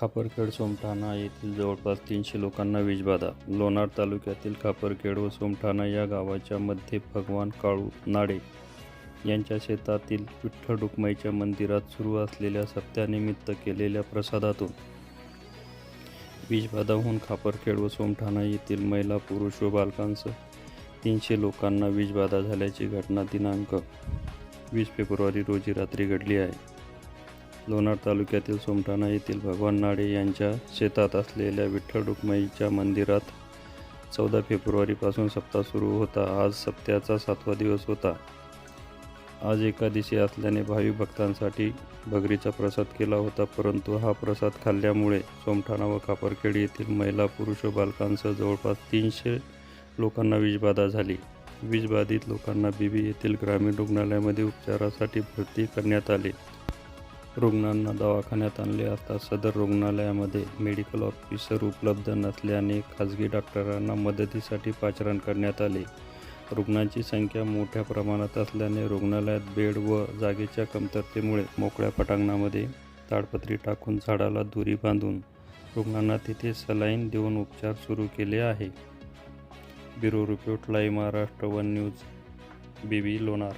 खापरखेड सोमठाणा येथील जवळपास तीनशे लोकांना वीजबाधा लोणार तालुक्यातील खापरखेड व सोमठाणा या गावाच्या मध्ये भगवान काळू नाडे यांच्या शेतातील विठ्ठल रुक्माईच्या मंदिरात सुरू असलेल्या सप्त्यानिमित्त केलेल्या प्रसादातून वीजबाधा होऊन खापरखेड व सोमठाणा येथील महिला पुरुष व बालकांसह तीनशे लोकांना वीजबाधा झाल्याची घटना दिनांक वीस फेब्रुवारी रोजी रात्री घडली आहे. लोणार तालुक्यातील सोमठाणा येथील भगवान नाडे यांच्या शेतात असलेल्या विठ्ठल रुक्माईच्या मंदिरात चौदा फेब्रुवारीपासून सप्ताह सुरू होता. आज सप्त्याचा सातवा दिवस होता. आज एकादशी असल्याने भाविक भक्तांसाठी भगरीचा प्रसाद केला होता परंतु हा प्रसाद खाल्ल्यामुळे सोमठाणा व कापरखेड येथील महिला पुरुष व बालकांसह जवळपास तीनशे लोकांना वीजबाधा झाली. वीजबाधित लोकांना बीबी येथील ग्रामीण रुग्णालयामध्ये उपचारासाठी भरती करण्यात आले. रुग्णांना दवाखान्यात आणले. असता सदर रुग्णालयामध्ये मेडिकल ऑफिसर उपलब्ध नसल्याने खाजगी डॉक्टरांना मदतीसाठी पाचारण करण्यात आले. रुग्णांची संख्या मोठ्या प्रमाणात असल्याने रुग्णालयात बेड व जागेच्या कमतरतेमुळे मोकळ्या पटांगणामध्ये ताडपत्री टाकून झाडाला दुरी बांधून रुग्णांना तिथे सलाईन देऊन उपचार सुरू केले आहे. Bureau report live Maharashtra one news Bibi Lonar.